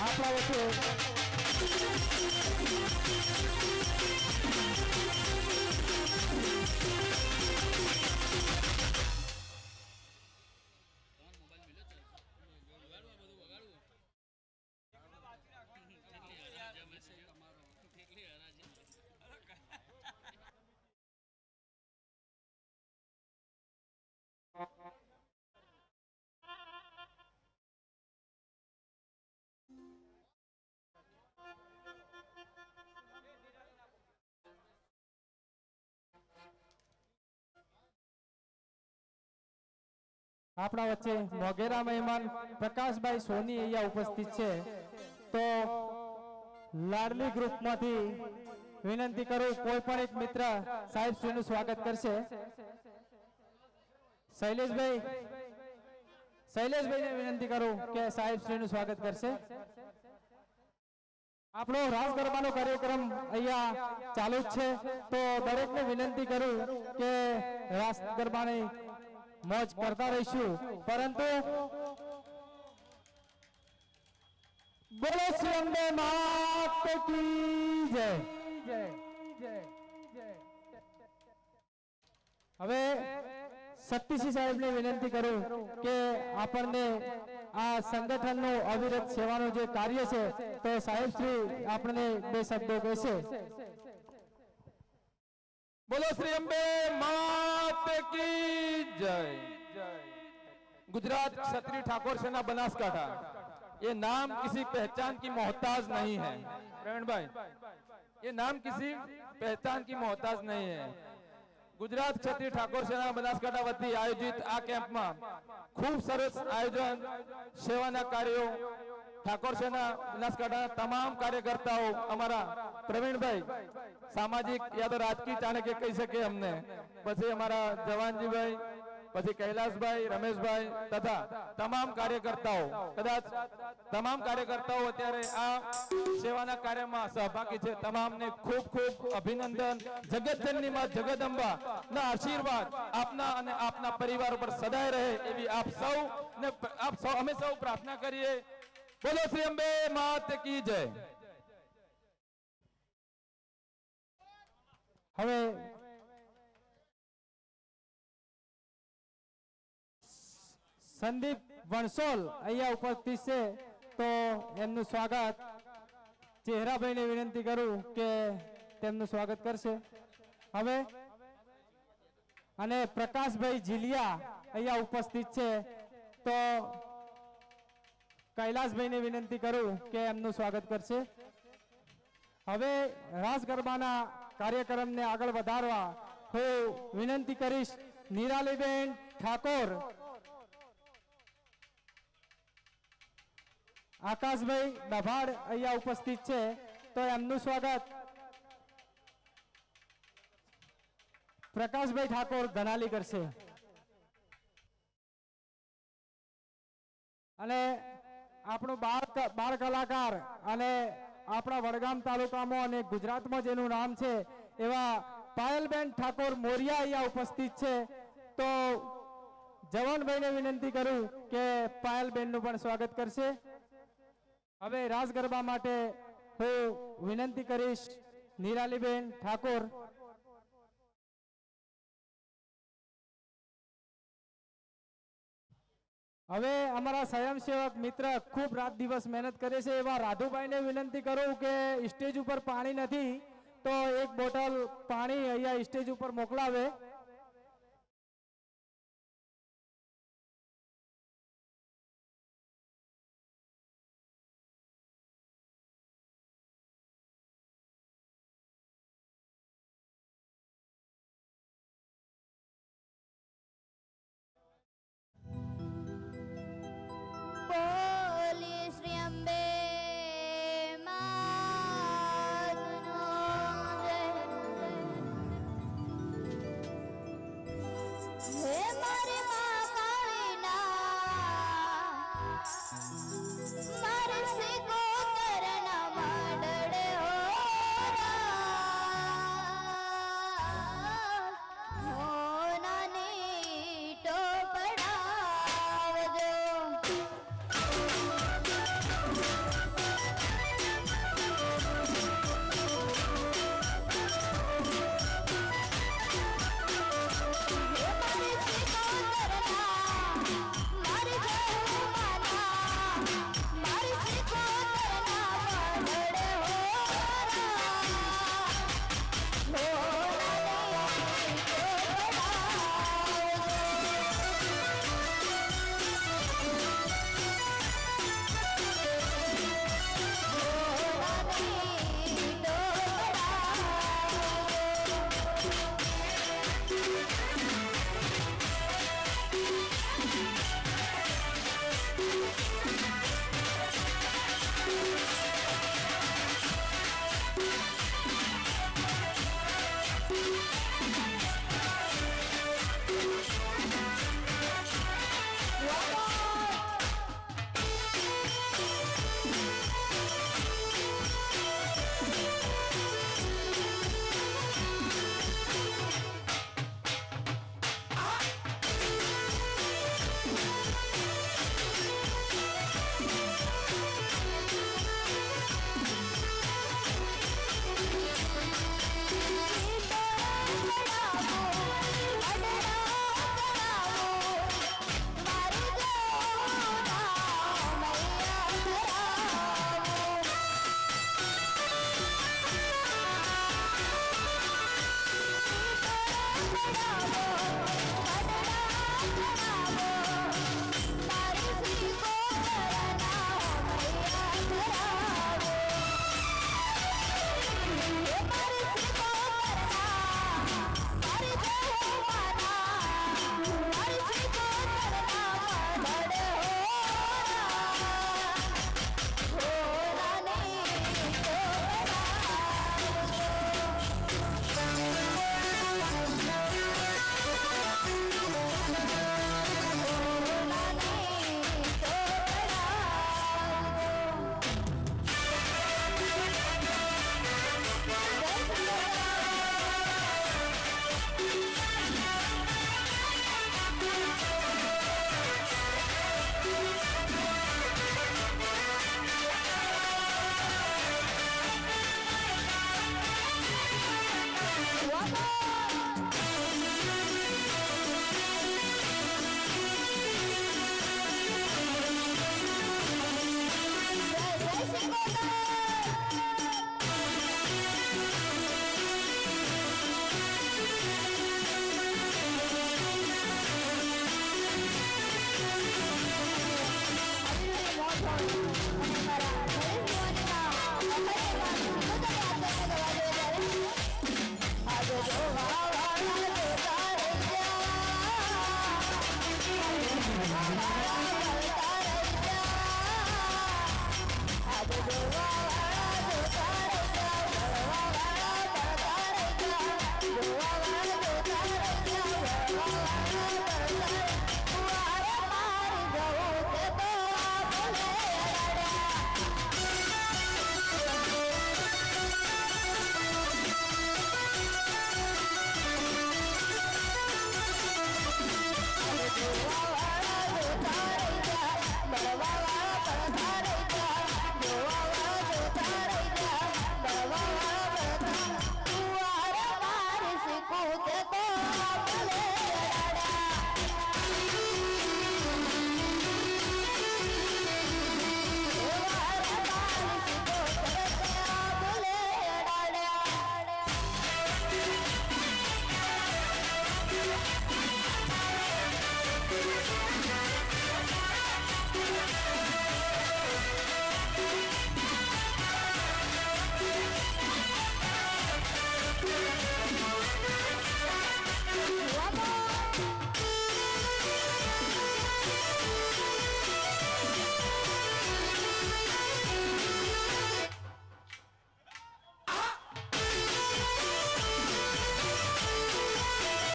આપણા વચ્ચે આપણા વચ્ચે મોગેરા મહેમાન પ્રકાશભાઈ સોની અહીંયા ઉપસ્થિત છે. તો લાડલી ગ્રુપમાંથી વિનંતી કરું, કોઈ પણ એક મિત્ર સાહેબ શ્રીનું સ્વાગત કરશે. શૈલેષભાઈ, શૈલેષભાઈને વિનંતી કરું કે સાહેબ શ્રીનું સ્વાગત કરશે. આપણો રાસ ગરબાનો કાર્યક્રમ અહીંયા ચાલુ જ છે. તો દરેકને વિનંતી કરું કે રાસ ગરબાની મોજ કરતા રહીશું. પરંતુ બોલો શ્રી અંબે માત કી જય. હવે શક્તિસિંહ સાહેબને વિનંતી કરું કે આપણને આ સંગઠનનું અવિરત સેવાનું જે કાર્ય છે તો સાહેબ શ્રી આપણને બે શબ્દો કહેશે. બોલો શ્રી અંબે માત કી જય गुजरात क्षत्रिय ठाकुर सेना बनासकाठा ये नाम किसी पहचान की मोहताज नहीं है प्रवीण भाई ये नाम किसी पहचान की मोहताज नहीं है ગુજરાત ક્ષત્રિય ઠાકોર સેના બનાસકાંઠા વતી આયોજિત આ કેમ્પમાં ખૂબ સરસ આયોજન સેવાના કાર્યો ઠાકોર સેના બનાસકાંઠા તમામ કાર્યકર્તાઓ અમારા પ્રવીણભાઈ સામાજિક યા તો રાજકીય ચાણક્ય કહી શકે અમને પછી અમારા જવાનજીભાઈ, પછી કૈલાસભાઈ, રમેશભાઈ તથા તમામ કાર્યકર્તાઓ. કદાચ તમામ કાર્યકર્તાઓ અત્યારે આ સેવાના કાર્યમાં સહભાગી છે. તમામને ખૂબ ખૂબ અભિનંદન. જગતજનની માં જગદંબા, ના આશીર્વાદ આપના અને આપના પરિવાર ઉપર સદાય રહે એવી આપ સૌ ને આપ સૌ, અમે સૌ પ્રાર્થના કરીએ. બોલો શ્રી અંબે, માત કી જય. હવે સંદીપ વણસોલ અહીંયા ઉપસ્થિત છે. તો એમનું સ્વાગત ચહેરાભાઈને વિનંતી કરું કે તેમનું સ્વાગત કરશે. હવે અને પ્રકાશભાઈ જીલિયા અહીંયા ઉપસ્થિત છે. તો કૈલાસભાઈને વિનંતી કરું કે એમનું સ્વાગત કરશે. હવે રાસ ગરબાના કાર્યક્રમને આગળ વધારવા હું વિનંતી કરીશ. નિરાલીબેન ઠાકોર આકાશભાઈ દભાડ અહીંયા ઉપસ્થિત છે, તો એમનું સ્વાગત. પ્રકાશભાઈ ઠાકોર ધનાલી કરશે. અને આપણું બાળ બાળ કલાકાર અને આપણા વડગામ તાલુકામાં અને ગુજરાતમાં જેનું નામ છે, એવા પાયલબેન ઠાકોર મોરિયા અહીંયા ઉપસ્થિત છે. તો જવાનભાઈને વિનંતી કરું કે પાયલબેનનું પણ સ્વાગત કરશે. હવે રાસ ગરબા માટે હું વિનંતી કરીશ, નિરાલીબેન ઠાકોર. હવે અમારા સ્વયંસેવક મિત્ર ખૂબ રાત દિવસ મહેનત કરે છે, એવા રાધુભાઈને વિનંતી કરું કે સ્ટેજ ઉપર પાણી નથી, તો એક બોટલ પાણી અહીંયા સ્ટેજ ઉપર મોકલાવે. બોલો